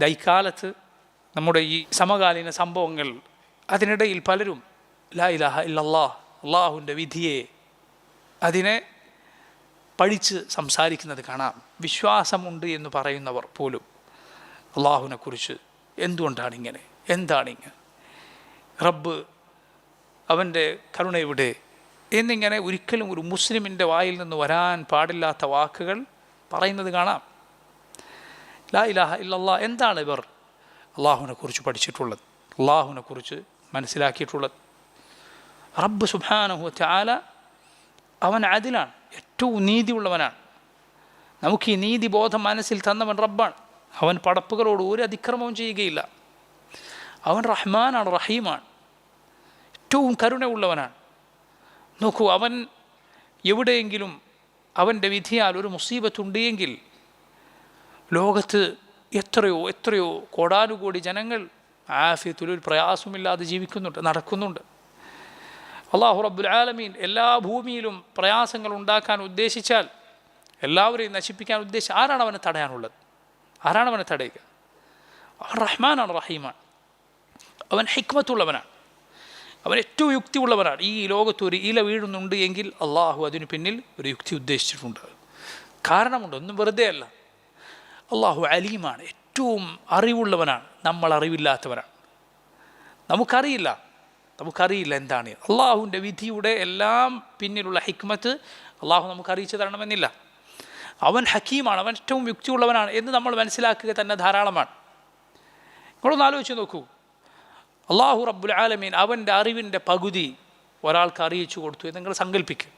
ദൈക്കാലത്ത് നമ്മുടെ ഈ സമകാലീന സംഭവങ്ങൾ അതിനിടയിൽ പലരും ലാ ഇലാഹ ഇല്ലല്ലാ അള്ളാഹുവിന്റെ വിധിയെ അതിനെ പഴിച്ച് സംസാരിക്കുന്നത് കാണാം. വിശ്വാസമുണ്ട് എന്ന് പറയുന്നവർ പോലും അള്ളാഹുവിനെക്കുറിച്ച് എന്തുകൊണ്ടാണ് ഇങ്ങനെ എന്താണിങ്ങനെ റബ്ബ് അവന്റെ കരുണ എവിടെ? എന്നിങ്ങനെ ഒരിക്കലും ഒരു മുസ്ലിമിന്റെ വായിൽ നിന്ന് വരാൻ പാടില്ലാത്ത വാക്കുകൾ പറയുന്നത് കാണാം. ലാ ഇലാഹ ഇല്ലല്ലാ എന്താണ് ഇവർ? അള്ളാഹുവിനെ കുറിച്ച് പഠിച്ചിട്ടുള്ളത്. അള്ളാഹുവിനെ കുറിച്ച് മനസ്സിലാക്കിയിട്ടുള്ളത്. റബ്ബ് സുബാനഹു ചാല അവൻ അതിലാണ്. ഏറ്റവും നീതിയുള്ളവനാണ്. നമുക്ക് ഈ നീതി ബോധം മനസ്സിൽ തന്നവൻ റബ്ബാണ്. അവൻ പടപ്പുകളോട് ഒരു അതിക്രമവും ചെയ്യുകയില്ല. അവൻ റഹ്മാനാണ് റഹീമാണ്. ഏറ്റവും കരുണയുള്ളവനാണ്. നോക്കൂ അവൻ എവിടെയെങ്കിലും അവന്റെ വിധിയാൽ ഒരു മുസീബത്തുണ്ട് എങ്കിൽ ലോകത്ത് എത്രയോ എത്രയോ കോടാനുകോടി ജനങ്ങൾ ആഫിയത്തിൽ ഒരു പ്രയാസമില്ലാതെ ജീവിക്കുന്നുണ്ട് നടക്കുന്നുണ്ട്. അള്ളാഹു റബ്ബുൽ ആലമീൻ എല്ലാ ഭൂമിയിലും പ്രയാസങ്ങൾ ഉണ്ടാക്കാൻ ഉദ്ദേശിച്ചാൽ എല്ലാവരെയും നശിപ്പിക്കാൻ ഉദ്ദേശിച്ച് ആരാണ് അവനെ തടയാനുള്ളത്? ആരാണ് അവനെ തടയുക? അവൻ റഹ്മാനാണ് റഹീമാണ്. അവൻ ഹിക്മത്തുള്ളവനാണ്. അവൻ ഏറ്റവും യുക്തിയുള്ളവനാണ്. ഈ ലോകത്ത് ഒരു ഇല വീഴുന്നുണ്ട് എങ്കിൽ അള്ളാഹു അതിനു പിന്നിൽ ഒരു യുക്തി ഉദ്ദേശിച്ചിട്ടുണ്ട്. കാരണമുണ്ട് ഒന്നും വെറുതെ അല്ല അള്ളാഹു അലീമാണ് ഏറ്റവും അറിവുള്ളവനാണ്. നമ്മൾ അറിവില്ലാത്തവരാണ്. നമുക്കറിയില്ല. നമുക്കറിയില്ല എന്താണ്. അള്ളാഹുവിന്റെ വിധിയുടെ എല്ലാം പിന്നിലുള്ള ഹിക്മത്ത് അള്ളാഹു നമുക്ക് അറിയിച്ചു തരണമെന്നില്ല. അവൻ ഹക്കീമാണ് അവൻ ഏറ്റവും യുക്തിയുള്ളവനാണ് എന്ന് നമ്മൾ മനസ്സിലാക്കുക തന്നെ ധാരാളമാണ്. നിങ്ങളൊന്ന് ആലോചിച്ച് നോക്കൂ. അള്ളാഹു റബ്ബുൽ ആലമീൻ അവന്റെ അറിവിന്റെ പകുതി ഒരാൾക്ക് അറിയിച്ചു കൊടുത്തു എന്ന് നിങ്ങൾ സങ്കല്പിക്കുക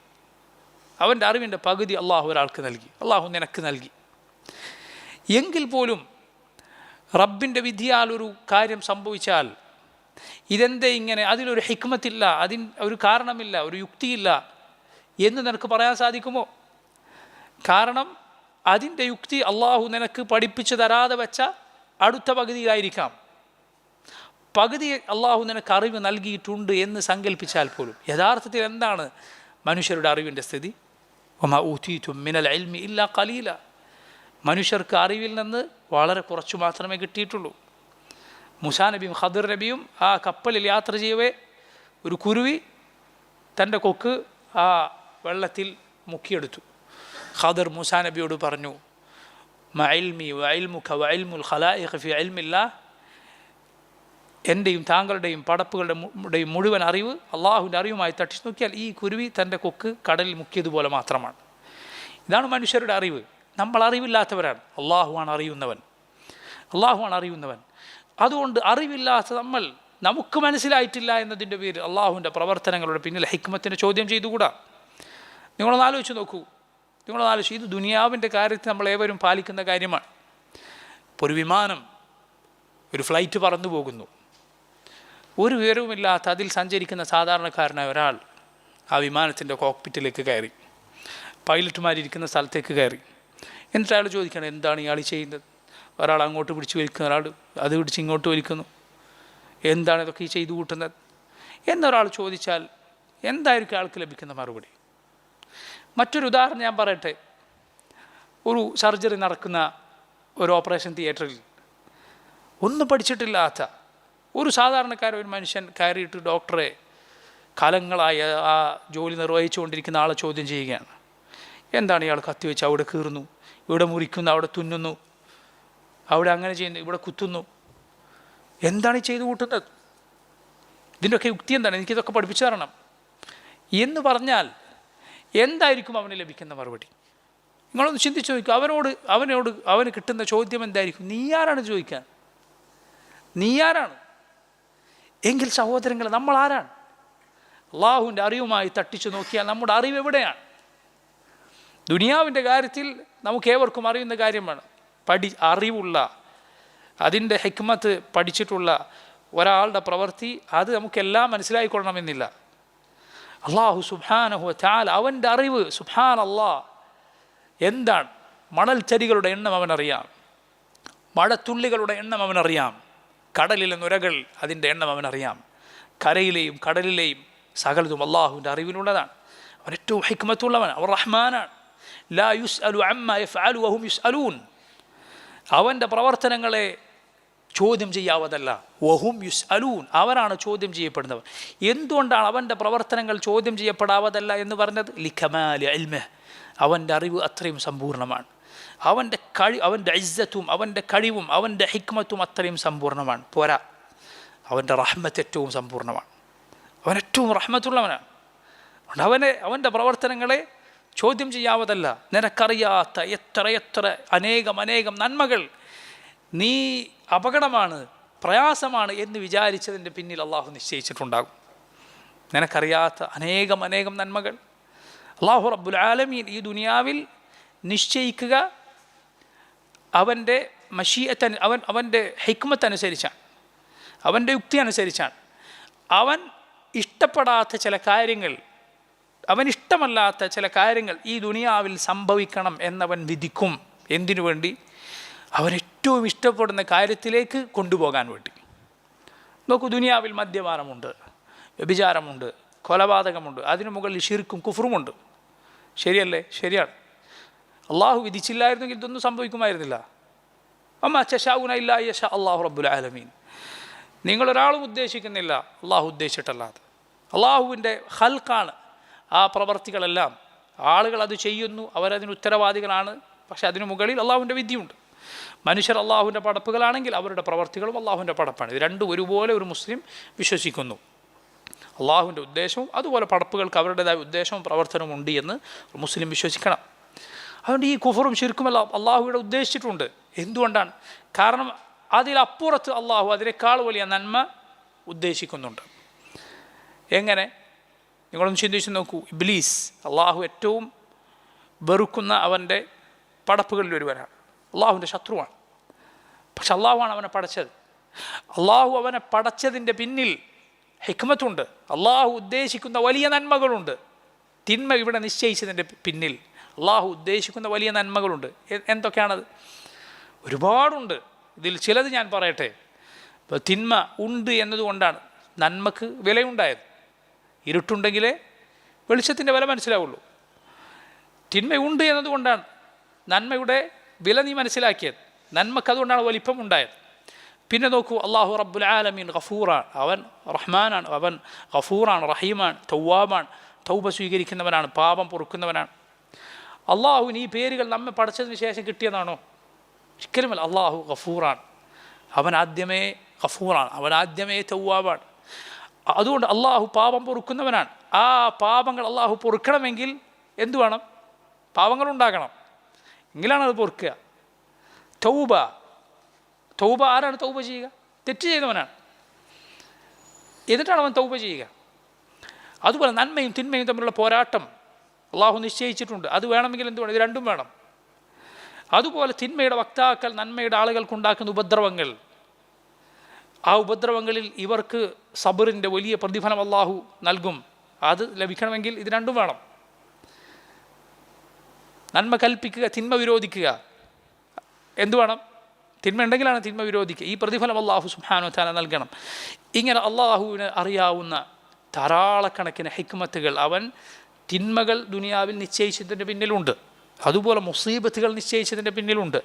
അവന്റെ അറിവിന്റെ പകുതി അള്ളാഹു ഒരാൾക്ക് നൽകി. അള്ളാഹു നിനക്ക് നൽകി. എങ്കിൽ പോലും റബ്ബിന്റെ വിധിയാൽ ഒരു കാര്യം സംഭവിച്ചാൽ ഇതെന്തേ ഇങ്ങനെ? അതിലൊരു ഹിക്മത്തില്ല അതിന് ഒരു കാരണമില്ല ഒരു യുക്തിയില്ല എന്ന് നിനക്ക് പറയാൻ സാധിക്കുമോ? കാരണം അതിന്റെ യുക്തി അള്ളാഹു നിനക്ക് പഠിപ്പിച്ചു തരാതെ വെച്ച അടുത്ത പകുതിയിലായിരിക്കാം. പകുതി അള്ളാഹു നിനക്ക് അറിവ് നൽകിയിട്ടുണ്ട് എന്ന് സങ്കല്പിച്ചാൽ പോലും. യഥാർത്ഥത്തിൽ എന്താണ് മനുഷ്യരുടെ അറിവിന്റെ സ്ഥിതി? ഒമ ഊത്തീറ്റും മിനൽ അൽമി ഇല്ല കലീല മനുഷ്യർക്ക് അറിവിൽ നിന്ന് വളരെ കുറച്ചു മാത്രമേ കിട്ടിയിട്ടുള്ളൂ. മുസാ നബിയും ഖദർ നബിയും ആ കപ്പലിൽ യാത്ര ചെയ്യവേ ഒരു കുരുവി തന്റെ കൊക്ക് ആ വെള്ളത്തിൽ മുക്കിയെടുത്തു. ഖദർ മുസാ നബിയോട് പറഞ്ഞു മഅൽമി വഅൽമുഖ വഅൽമുൽ ഖലായിഖ ഫി അൽമില്ല എന്റെയും താങ്കളുടെയും പടപ്പുകളുടെയും മുഴുവൻ അറിവ് അള്ളാഹുവിന്റെ അറിവുമായി തട്ടിച്ചു നോക്കിയാൽ ഈ കുരുവി തന്റെ കൊക്ക് കടലിൽ മുക്കിയതുപോലെ മാത്രമാണ്. ഇതാണ് മനുഷ്യരുടെ അറിവ്. നമ്മൾ അറിവില്ലാത്തവരാണ് അള്ളാഹുവാണ് അറിയുന്നവൻ. അള്ളാഹുവാണ് അറിയുന്നവൻ. അതുകൊണ്ട് അറിവില്ലാത്ത നമ്മൾ നമുക്ക് മനസ്സിലായിട്ടില്ല എന്നതിന്റെ പേര് അള്ളാഹുവിന്റെ പ്രവർത്തനങ്ങളുടെ പിന്നിൽ ഹിക്മത്തിനെ ചോദ്യം ചെയ്തുകൂടാ. നിങ്ങളൊന്ന് ആലോചിച്ച് നോക്കൂ. നിങ്ങളൊന്ന് ആലോചിച്ച് ഇത് ദുനിയാവിന്റെ കാര്യത്തിൽ നമ്മൾ ഏവരും പാലിക്കുന്ന കാര്യമാണ്. ഇപ്പോൾ ഒരു വിമാനം ഒരു ഫ്ലൈറ്റ് പറന്നു പോകുന്നു. ഒരു വിവരവുമില്ലാത്ത അതിൽ സഞ്ചരിക്കുന്ന സാധാരണക്കാരനായ ഒരാൾ ആ വിമാനത്തിന്റെ കോക്പിറ്റിലേക്ക് കയറി. പൈലറ്റുമാരിയ്ക്കുന്ന സ്ഥലത്തേക്ക് കയറി. എന്നിട്ട് അയാൾ ചോദിക്കണം എന്താണ് ഇയാൾ ചെയ്യുന്നത്? ഒരാൾ അങ്ങോട്ട് പിടിച്ച് വലിക്കുന്നു ഒരാൾ അത് പിടിച്ച് ഇങ്ങോട്ട് വലിക്കുന്നു. എന്താണ് ഇതൊക്കെ ഈ ചെയ്തു കൂട്ടുന്നത്? എന്നൊരാൾ ചോദിച്ചാൽ എന്തായിരിക്കും ആൾക്ക് ലഭിക്കുന്ന മറുപടി? മറ്റൊരു ഉദാഹരണം ഞാൻ പറയട്ടെ. ഒരു സർജറി നടക്കുന്ന ഒരു ഓപ്പറേഷൻ തിയേറ്ററിൽ ഒന്നും പഠിച്ചിട്ടില്ലാത്ത ഒരു സാധാരണക്കാരൻ ഒരു മനുഷ്യൻ കയറിയിട്ട് ഡോക്ടറെ കാലങ്ങളായി ആ ജോലി നിർവഹിച്ചുകൊണ്ടിരിക്കുന്ന ആളെ ചോദ്യം ചെയ്യുകയാണ്. എന്താണ് ഇയാൾ കത്തിവെച്ച് അവിടെ കീറുന്നു? ഇവിടെ മുറിക്കുന്നു അവിടെ തുന്നുന്നു. അവിടെ അങ്ങനെ ചെയ്യുന്നു ഇവിടെ കുത്തുന്നു. എന്താണ് ഈ ചെയ്തു കൂട്ടുന്നത്? ഇതിന്റെയൊക്കെ യുക്തി എന്താണ്? എനിക്കിതൊക്കെ പഠിപ്പിച്ചു തരണം. എന്ന് പറഞ്ഞാൽ എന്തായിരിക്കും അവന് ലഭിക്കുന്ന മറുപടി? നിങ്ങളൊന്ന് ചിന്തിച്ച് ചോദിക്കും അവനോട് അവനോട് അവന് കിട്ടുന്ന ചോദ്യം എന്തായിരിക്കും? നീ ആരാണ് ചോദിക്കാൻ? നീ ആരാണ്? എങ്കിൽ സഹോദരങ്ങൾ നമ്മൾ ആരാണ്? അള്ളാഹുവിന്റെ അറിവുമായി തട്ടിച്ചു നോക്കിയാൽ നമ്മുടെ അറിവ് എവിടെയാണ്? ദുനിയാവിന്റെ കാര്യത്തിൽ നമുക്ക് ഏവർക്കും അറിയുന്ന കാര്യമാണ്. പഠി അറിവുള്ള അതിന്റെ ഹെക്മത്ത് പഠിച്ചിട്ടുള്ള ഒരാളുടെ പ്രവൃത്തി അത് നമുക്കെല്ലാം മനസ്സിലായിക്കൊള്ളണമെന്നില്ല. അള്ളാഹു സുബാനഹു ചാൽ അവന്റെ അറിവ് സുബാൻ അള്ളാ എന്താണ്? മണൽച്ചരികളുടെ എണ്ണം അവനറിയാം. മഴത്തുള്ളികളുടെ എണ്ണം അവനറിയാം. കടലിലെ നുരകൾ അതിന്റെ എണ്ണം അവനറിയാം. കരയിലെയും കടലിലെയും സകലതും അള്ളാഹുവിന്റെ അറിവിലുള്ളതാണ്. അവൻ ഏറ്റവും ഹിക്മത്തുള്ളവൻ അവർ റഹ്മാനാണ്. ലാ യുസ് അലു അമ്മ എഫ് അലു അഹും യുസ് അലൂൻ അവന്റെ പ്രവർത്തനങ്ങളെ ചോദ്യം ചെയ്യാവതല്ല വഹും യുസ് അലൂൻ അവരാണ് ചോദ്യം ചെയ്യപ്പെടുന്നവർ എന്തുകൊണ്ടാണ് അവന്റെ പ്രവർത്തനങ്ങൾ ചോദ്യം ചെയ്യപ്പെടാവതല്ല എന്ന് പറഞ്ഞത്? ലിഖമാലി അൽമ അവന്റെ അറിവ് അത്രയും സമ്പൂർണമാണ് അവന്റെ കഴി അവന്റെ ഇസ്സത്തും അവന്റെ കഴിവും അവന്റെ ഹിക്മത്തും അത്രയും സമ്പൂർണമാണ് പോരാ. അവന്റെ റഹ്മത്ത് ഏറ്റവും സമ്പൂർണമാണ് അവൻ ഏറ്റവും റഹ്മത്തുള്ളവനാണ്. അവനെ അവന്റെ പ്രവർത്തനങ്ങളെ ചോദ്യം ചെയ്യാവതല്ല. നിനക്കറിയാത്ത എത്ര എത്ര അനേകം അനേകം നന്മകൾ നീ അപകടമാണ് പ്രയാസമാണ് എന്ന് വിചാരിച്ചതിന്റെ പിന്നിൽ അള്ളാഹു നിശ്ചയിച്ചിട്ടുണ്ടാകും. നിനക്കറിയാത്ത അനേകം അനേകം നന്മകൾ. അള്ളാഹു റബ്ബുൽ ആലമീൻ ഈ ദുനിയാവിൽ നിശ്ചയിക്കുക അവന്റെ മഷീയത്തന് അവൻ അവന്റെ ഹിക്മത്തനുസരിച്ചാണ്. അവന്റെ യുക്തി അനുസരിച്ചാണ് അവൻ ഇഷ്ടപ്പെടാത്ത ചില കാര്യങ്ങൾ അവൻ ഇഷ്ടമല്ലാത്ത ചില കാര്യങ്ങൾ ഈ ദുനിയാവിൽ സംഭവിക്കണം എന്നവൻ വിധിക്കും. എന്തിനു വേണ്ടി? അവൻ ഏറ്റവും ഇഷ്ടപ്പെടുന്ന കാര്യത്തിലേക്ക് കൊണ്ടുപോകാൻ വേണ്ടി. നോക്കൂ ദുനിയാവിൽ മദ്യപാനമുണ്ട് വ്യഭിചാരമുണ്ട് കൊലപാതകമുണ്ട് അതിനു മുകളിൽ ഷിർക്കും കുഫറുമുണ്ട് ശരിയല്ലേ? ശരിയാണ്. അള്ളാഹു വിധിച്ചില്ലായിരുന്നെങ്കിൽ ഇതൊന്നും സംഭവിക്കുമായിരുന്നില്ല. അമ്മ ചഷാവുന ഇല്ല യഷ അള്ളാഹു റബ്ബുൽ ആലമീൻ. നിങ്ങളൊരാളും ഉദ്ദേശിക്കുന്നില്ല. അള്ളാഹു ഉദ്ദേശിച്ചിട്ടല്ലാതെ. അള്ളാഹുവിന്റെ ഹൽക്കാണ് ആ പ്രവർത്തികളെല്ലാം ആളുകൾ അത് ചെയ്യുന്നു അവരതിന് ഉത്തരവാദികളാണ്. പക്ഷെ അതിനു മുകളിൽ അള്ളാഹുവിന്റെ വിദ്യയുണ്ട്. മനുഷ്യർ അള്ളാഹുവിന്റെ പടപ്പുകളാണെങ്കിൽ അവരുടെ പ്രവർത്തികളും അള്ളാഹുവിന്റെ പടപ്പാണ്. ഇത് രണ്ടും ഒരുപോലെ ഒരു മുസ്ലിം വിശ്വസിക്കുന്നു. അള്ളാഹുവിന്റെ ഉദ്ദേശവും അതുപോലെ പടപ്പുകൾക്ക് അവരുടേതായ ഉദ്ദേശവും പ്രവർത്തനവും ഉണ്ട് എന്ന് മുസ്ലിം വിശ്വസിക്കണം. അതുകൊണ്ട് ഈ കുഫറും ശിർക്കുമെല്ലാം അള്ളാഹുവിടെ ഉദ്ദേശിച്ചിട്ടുണ്ട്. എന്തുകൊണ്ടാണ്? കാരണം അതിലപ്പുറത്ത് അള്ളാഹു അതിനേക്കാൾ വലിയ നന്മ ഉദ്ദേശിക്കുന്നുണ്ട്. എങ്ങനെ? നിങ്ങളൊന്ന് ചിന്തിച്ച് നോക്കൂ. ഇബ്ലീസ് അള്ളാഹു ഏറ്റവും വെറുക്കുന്ന അവന്റെ പടപ്പുകളിൽ ഒരുവനാണ് അള്ളാഹുവിന്റെ ശത്രുവാണ്. പക്ഷെ അള്ളാഹുവാണ് അവനെ പടച്ചത്. അള്ളാഹു അവനെ പടച്ചതിന്റെ പിന്നിൽ ഹിക്മത്തുണ്ട്. അള്ളാഹു ഉദ്ദേശിക്കുന്ന വലിയ നന്മകളുണ്ട്. തിന്മ ഇവിടെ നിശ്ചയിച്ചതിന്റെ പിന്നിൽ അള്ളാഹു ഉദ്ദേശിക്കുന്ന വലിയ നന്മകളുണ്ട്. എന്തൊക്കെയാണത്? ഒരുപാടുണ്ട്. ഇതിൽ ചിലത് ഞാൻ പറയട്ടെ. തിന്മ ഉണ്ട് എന്നതുകൊണ്ടാണ് നന്മക്ക് വിലയുണ്ടായത്. ഇരുട്ടുണ്ടെങ്കിലേ വെളിച്ചത്തിന്റെ വില മനസ്സിലാവുള്ളൂ. തിന്മയുണ്ട് എന്നതുകൊണ്ടാണ് നന്മയുടെ വില നീ മനസ്സിലാക്കിയത്. നന്മക്ക് അതുകൊണ്ടാണ് വലിപ്പം ഉണ്ടായത് പിന്നെ നോക്കൂ അള്ളാഹു റബ്ബുൽ ആലമീൻ ഗഫൂറാണ്. അവൻ റഹ്മാനാണ്. അവൻ ഗഫൂറാണ് റഹീമാണ് തൗവാബാണ്. തൗബ സ്വീകരിക്കുന്നവനാണ് പാപം പൊറുക്കുന്നവനാണ്. അള്ളാഹുവിന് ഈ പേരുകൾ നമ്മെ പഠിച്ചതിന് ശേഷം കിട്ടിയതാണോ? ഒരിക്കലുമല്ല. അള്ളാഹു ഗഫൂറാണ്. അവൻ ആദ്യമേ ഗഫൂറാണ്. അവൻ ആദ്യമേ തൗവാബാണ്. അതുകൊണ്ട് അള്ളാഹു പാപം പൊറുക്കുന്നവനാണ്. ആ പാപങ്ങൾ അള്ളാഹു പൊറുക്കണമെങ്കിൽ എന്തു വേണം? പാപങ്ങൾ ഉണ്ടാകണം. എങ്കിലാണ് അത് പൊറുക്കുക. തൗബ. തൗബ ആരാണ് തൗബ ചെയ്യുക? തെറ്റ് ചെയ്തവനാണ്. എന്നിട്ടാണ് അവൻ തൗബ ചെയ്യുക. അതുപോലെ നന്മയും തിന്മയും തമ്മിലുള്ള പോരാട്ടം അള്ളാഹു നിശ്ചയിച്ചിട്ടുണ്ട്. അത് വേണമെങ്കിൽ എന്ത് വേണം? ഇത് രണ്ടും വേണം. അതുപോലെ തിന്മയുടെ വക്താക്കൾ നന്മയുടെ ആളുകൾക്ക് ഉണ്ടാക്കുന്ന ഉപദ്രവങ്ങൾ. ആ ഉപദ്രവങ്ങളിൽ ഇവർക്ക് സബറിന്റെ വലിയ പ്രതിഫലം അള്ളാഹു നൽകും. അത് ലഭിക്കണമെങ്കിൽ ഇത് രണ്ടും വേണം. നന്മ കൽപ്പിക്കുക തിന്മ വിരോധിക്കുക. എന്തു വേണം? തിന്മ ഉണ്ടെങ്കിലാണ് തിന്മ വിരോധിക്കുക. ഈ പ്രതിഫലം അള്ളാഹു സുഹാനു താല നൽകണം. ഇങ്ങനെ അള്ളാഹുവിന് അറിയാവുന്ന ധാരാളക്കണക്കിന് ഹിക്മത്തുകൾ അവൻ തിന്മകൾ ദുനിയാവിൽ നിശ്ചയിച്ചതിന്റെ പിന്നിലുണ്ട്. അതുപോലെ മുസീബത്തുകൾ നിശ്ചയിച്ചതിന്റെ പിന്നിലുണ്ട്.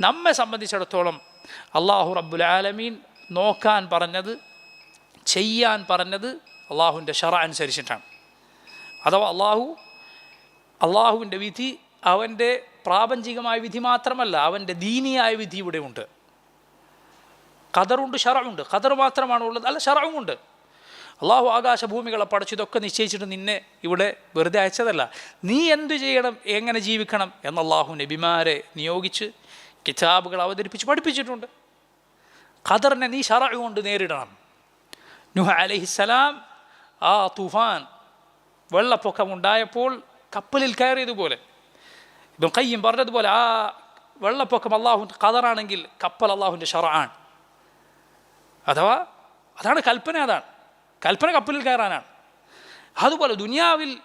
നമ്മെ സംബന്ധിച്ചിടത്തോളം അള്ളാഹു റബ്ബുൽ ആലമീൻ നോക്കാൻ പറഞ്ഞത് ചെയ്യാൻ പറഞ്ഞത് അള്ളാഹുവിന്റെ ഷറ അനുസരിച്ചിട്ടാണ്. അഥവാ അള്ളാഹു അള്ളാഹുവിന്റെ വിധി അവന്റെ പ്രാപഞ്ചികമായ വിധി മാത്രമല്ല അവന്റെ ദീനിയായ വിധി ഇവിടെ ഉണ്ട്. ഖദറുണ്ട് ഷറവുണ്ട് ഖദർ മാത്രമാണ് ഉള്ളത് അല്ല ഷറവുമുണ്ട് അള്ളാഹു ആകാശഭൂമികളെ പഠിച്ച് ഇതൊക്കെ നിശ്ചയിച്ചിട്ട് നിന്നെ ഇവിടെ വെറുതെ അയച്ചതല്ല. നീ എന്തു ചെയ്യണം എങ്ങനെ ജീവിക്കണം എന്ന് അള്ളാഹു നബിമാരെ നിയോഗിച്ച് കിതാബുകൾ അവതരിപ്പിച്ച് പഠിപ്പിച്ചിട്ടുണ്ട്. ഖദറിനെ നീ ഷറ കൊണ്ട് നേരിടണം. നുഹ അലഹിസ്സലാം ആ തുഫാൻ വെള്ളപ്പൊക്കമുണ്ടായപ്പോൾ കപ്പലിൽ കയറിയതുപോലെ. ഇപ്പം കയ്യും പറഞ്ഞതുപോലെ ആ വെള്ളപ്പൊക്കം അള്ളാഹു ഖദറാണെങ്കിൽ കപ്പൽ അള്ളാഹുവിന്റെ ഷറാണ് അഥവാ അതാണ് കൽപ്പന അതാണ്. കൽപ്പന കപ്പലിൽ കയറാനാണ്. അതുപോലെ ദുനിയാവിൽ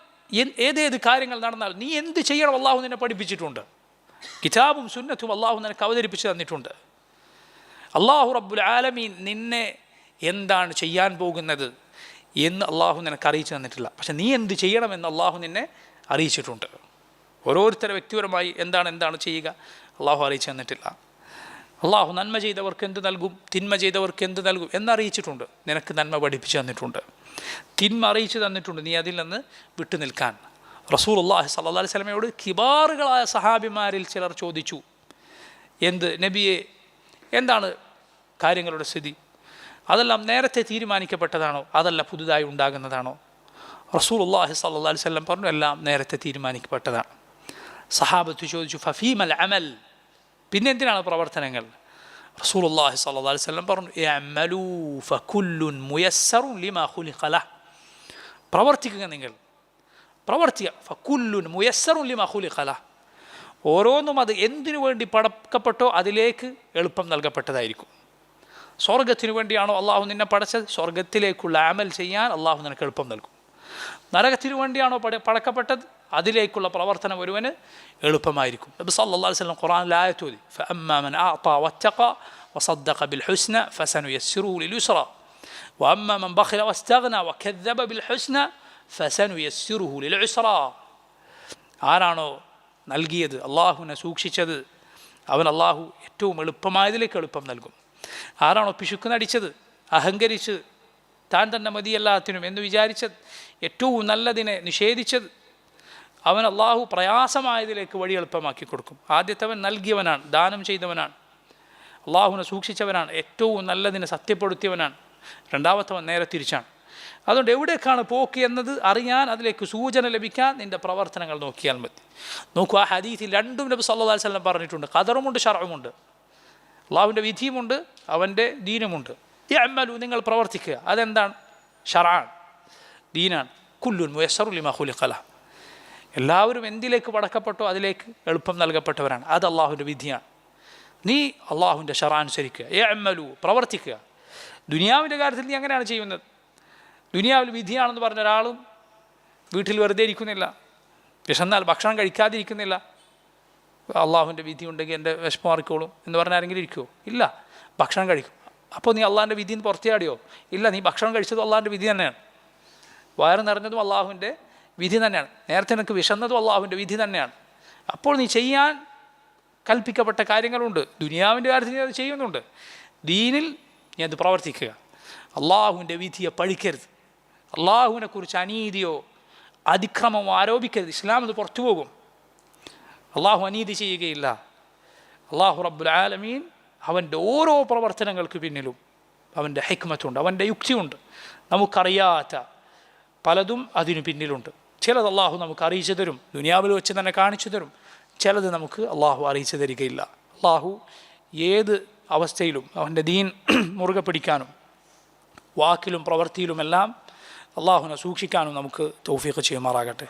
ഏതേത് കാര്യങ്ങൾ നടന്നാൽ നീ എന്ത് ചെയ്യണം അള്ളാഹു നിന്നെ പഠിപ്പിച്ചിട്ടുണ്ട്. കിതാബും സുന്നത്തും അള്ളാഹു നിനക്ക് അവതരിപ്പിച്ച് തന്നിട്ടുണ്ട്. അള്ളാഹു റബ്ബുൽ ആലമീൻ നിന്നെ എന്താണ് ചെയ്യാൻ പോകുന്നത് എന്ന് അള്ളാഹു നിനക്ക് അറിയിച്ചു തന്നിട്ടില്ല. പക്ഷെ നീ എന്ത് ചെയ്യണമെന്ന് അള്ളാഹു നിന്നെ അറിയിച്ചിട്ടുണ്ട്. ഓരോരുത്തര വ്യക്തിപരമായി എന്താണ് എന്താണ് ചെയ്യുക അള്ളാഹു അറിയിച്ചു തന്നിട്ടില്ല. അള്ളാഹു നന്മ ചെയ്തവർക്ക് എന്ത് നൽകും? തിന്മ ചെയ്തവർക്ക് എന്ത് നൽകും? എന്നറിയിച്ചിട്ടുണ്ട് നിനക്ക് നന്മ പഠിപ്പിച്ചു തന്നിട്ടുണ്ട്. തിന്മ അറിയിച്ചു തന്നിട്ടുണ്ട് നീ അതിൽ നിന്ന് വിട്ടു നിൽക്കാൻ. റസൂൽ അള്ളാഹി സല്ലാ സ്വലമയോട് കിബാറുകളായ സഹാബിമാരിൽ ചിലർ ചോദിച്ചു. എന്ത്? നബിയെ എന്താണ് കാര്യങ്ങളുടെ സ്ഥിതി. അതെല്ലാം നേരത്തെ തീരുമാനിക്കപ്പെട്ടതാണോ? അതല്ല പുതുതായി ഉണ്ടാകുന്നതാണോ? റസൂൽ അള്ളാഹി സല്ലാ സ്വലം പറഞ്ഞു എല്ലാം നേരത്തെ തീരുമാനിക്കപ്പെട്ടതാണ്. സഹാബത്ത് ചോദിച്ചു ഫഫീം അൽ അമൽ? പിന്നെ എന്തിനാണ് പ്രവർത്തനങ്ങൾ? റസൂൽ അള്ളാഹി സല്ലാ സ്വലം പറഞ്ഞു "ഇഅ്മലൂ ഫകുല്ലുൻ മുയസ്സറുൻ ലിമാ ഖുലിഖ പ്രവർത്തിക്കുക നിങ്ങൾ. പ്രവർത്തിക്കുക. ഫക്കുല്ലുൻ മുയസ്സറുൻ ലിമാ ഖുലിഖ ലഹ്. ഓരോന്നും അത് എന്തിനു വേണ്ടി പടക്കപ്പെട്ടോ അതിലേക്ക് എളുപ്പം നൽകപ്പെട്ടതായിരിക്കും. സ്വർഗത്തിനു വേണ്ടിയാണോ അള്ളാഹു നിന്നെ പടച്ചത്? സ്വർഗത്തിലേക്കുള്ള ആമൽ ചെയ്യാൻ അള്ളാഹു നിനക്ക് എളുപ്പം നൽകും. നരകത്തിനു വേണ്ടിയാണോ പട പടക്കപ്പെട്ടത്? അതിലേക്കുള്ള പ്രവർത്തനം ഒരുവന് എളുപ്പമായിരിക്കും. നബി സല്ലല്ലാഹു അലൈഹി വസല്ലം ഖുർആനിൽ ആയത്ത് ഓതി ഫഅമ്മാ മൻ അഅത വത്തഖ വസദ്ദഖ ബിൽ ഹുസ്ന ലിൽ യുസ്റ വഅമ്മാ മൻ ബഖില വസ്തഗ്ന ബിൽ ഹുസ്ന ലിൽ ആരാണോ നൽകിയത് അള്ളാഹുവിനെ സൂക്ഷിച്ചത് അവൻ അള്ളാഹു ഏറ്റവും എളുപ്പമായതിലേക്ക് എളുപ്പം നൽകും. ആരാണോ പിശുക്കുന്നടിച്ചത് അഹങ്കരിച്ചത് താൻ തന്നെ മതിയല്ലാത്തിനും എന്ന് വിചാരിച്ചത് ഏറ്റവും നല്ലതിനെ നിഷേധിച്ചത് അവൻ അള്ളാഹു പ്രയാസമായതിലേക്ക് വഴി എളുപ്പമാക്കി കൊടുക്കും. ആദ്യത്തവൻ നൽകിയവനാണ് ദാനം ചെയ്തവനാണ് അള്ളാഹുവിനെ സൂക്ഷിച്ചവനാണ് ഏറ്റവും നല്ലതിനെ സത്യപ്പെടുത്തിയവനാണ് രണ്ടാമത്തവൻ നേരെ തിരിച്ചാണ്. അതുകൊണ്ട് എവിടേക്കാണ് പോക്ക് എന്നത് അറിയാൻ അതിലേക്ക് സൂചന ലഭിക്കാൻ നിന്റെ പ്രവർത്തനങ്ങൾ നോക്കിയാൽ മതി. നോക്കൂ ആ ഹദീസിൽ രണ്ടും നബി അലൈഹി വസല്ലം പറഞ്ഞിട്ടുണ്ട് കദറുമുണ്ട് ഷറവുമുണ്ട് അള്ളാഹുവിന്റെ വിധിയുമുണ്ട് അവന്റെ ദീനുമുണ്ട്. ഈ അമ്മലു നിങ്ങൾ പ്രവർത്തിക്കുക. അതെന്താണ്? ഷറാൻ ദീനാണ്. കുല്ലുൻ മുയസറുലിമ ഹുലിഖല എല്ലാവരും എന്തിലേക്ക് പടക്കപ്പെട്ടോ അതിലേക്ക് എളുപ്പം നൽകപ്പെട്ടവരാണ്. അത് അള്ളാഹുവിന്റെ വിധിയാണ്. നീ അള്ളാഹുവിന്റെ ഷറ അനുസരിക്കുക. ഏ അമ്മലു പ്രവർത്തിക്കുക. ദുനിയാവിന്റെ കാര്യത്തിൽ നീ അങ്ങനെയാണ് ചെയ്യുന്നത്. ദുനിയാവിൽ വിധിയാണെന്ന് പറഞ്ഞ ഒരാളും വീട്ടിൽ വെറുതെ ഇരിക്കുന്നില്ല. വിശന്നാൽ ഭക്ഷണം കഴിക്കാതിരിക്കുന്നില്ല. അള്ളാഹുവിന്റെ വിധി ഉണ്ടെങ്കിൽ എന്റെ വിഷമം മാറിക്കോളും എന്ന് പറഞ്ഞാൽ ആരെങ്കിലും ഇരിക്കുമോ ഇല്ല. ഭക്ഷണം കഴിക്കും. അപ്പോൾ നീ അള്ളാഹിന്റെ വിധിയിൽ നിന്ന് പുറത്തിയാടിയോ? ഇല്ല നീ ഭക്ഷണം കഴിച്ചതും അള്ളാഹിന്റെ വിധി തന്നെയാണ്. വയറ് നിറഞ്ഞതും അള്ളാഹുവിന്റെ വിധി തന്നെയാണ്. നേരത്തെ നിനക്ക് വിശന്നതും അള്ളാഹുവിന്റെ വിധി തന്നെയാണ്. അപ്പോൾ നീ ചെയ്യാൻ കൽപ്പിക്കപ്പെട്ട കാര്യങ്ങളുണ്ട്. ദുനിയാവിന്റെ കാര്യത്തിൽ നീ അത് ചെയ്യുന്നുണ്ട്. ദീനിൽ നീ അത് പ്രവർത്തിക്കുക. അള്ളാഹുവിന്റെ വിധിയെ പഴിക്കരുത്. അള്ളാഹുവിനെക്കുറിച്ച് അനീതിയോ അതിക്രമമോ ആരോപിക്കരുത്. ഇസ്ലാം അത് പുറത്തു പോകും അള്ളാഹു അനീതി ചെയ്യുകയില്ല. അള്ളാഹു റബ്ബുൽ ആലമീൻ അവന്റെ ഓരോ പ്രവർത്തനങ്ങൾക്ക് പിന്നിലും അവന്റെ ഹെക്മത്തുണ്ട് അവന്റെ യുക്തിയുണ്ട് നമുക്കറിയാത്ത പലതും അതിനു പിന്നിലുണ്ട്. ചിലത് അള്ളാഹു നമുക്ക് അറിയിച്ചു തരും ദുനിയാവിൽ വെച്ച് തന്നെ കാണിച്ചു തരും ചിലത് നമുക്ക് അള്ളാഹു അറിയിച്ചു തരികയില്ല. അള്ളാഹു ഏത് അവസ്ഥയിലും അവന്റെ ദീൻ മുറുകെ പിടിക്കാനും വാക്കിലും പ്രവൃത്തിയിലുമെല്ലാം അള്ളാഹുവിനെ സൂക്ഷിക്കാനും നമുക്ക് തൗഫീഖ് ചെയ്യുമാറാകട്ടെ.